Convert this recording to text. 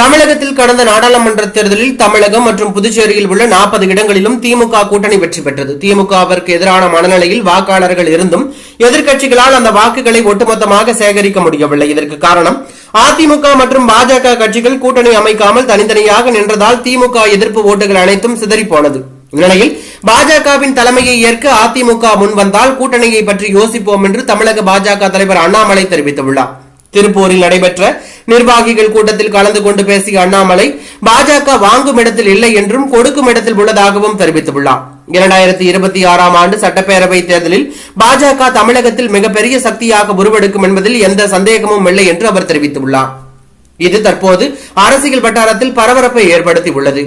தமிழகத்தில் கடந்த நாடாளுமன்ற தேர்தலில் தமிழகம் மற்றும் புதுச்சேரியில் உள்ள நாற்பது இடங்களிலும் திமுக கூட்டணி வெற்றி பெற்றது. திமுகவிற்கு எதிரான மனநிலையில் வாக்காளர்கள் இருந்தும் எதிர்க்கட்சிகளால் அந்த வாக்குகளை ஒட்டுமொத்தமாக சேகரிக்க முடியவில்லை. இதற்கு காரணம் அதிமுக மற்றும் பாஜக கட்சிகள் கூட்டணி அமைக்காமல் தனித்தனியாக நின்றதால் திமுக எதிர்ப்பு ஓட்டுகள் அனைத்தும் சிதறிப்போனது. இந்நிலையில் பாஜகவின் தலைமையை ஏற்க அதிமுக முன்வந்தால் கூட்டணியை பற்றி யோசிப்போம் என்று தமிழக பாஜக தலைவர் அண்ணாமலை தெரிவித்துள்ளார். திருப்பூரில் நடைபெற்ற நிர்வாகிகள் கூட்டத்தில் கலந்து கொண்டு பேசிய அண்ணாமலை பாஜக வாங்கும் இடத்தில் இல்லை என்றும் கொடுக்கும் இடத்தில் உள்ளதாகவும் தெரிவித்துள்ளார். இரண்டாயிரத்தி இருபத்தி ஆறாம் ஆண்டு சட்டப்பேரவை தேர்தலில் பாஜக தமிழகத்தில் மிகப்பெரிய சக்தியாக உருவெடுக்கும் என்பதில் எந்த சந்தேகமும் இல்லை என்று அவர் தெரிவித்துள்ளார். இது தற்போது அரசியல் வட்டாரத்தில் பரபரப்பை ஏற்படுத்தி உள்ளது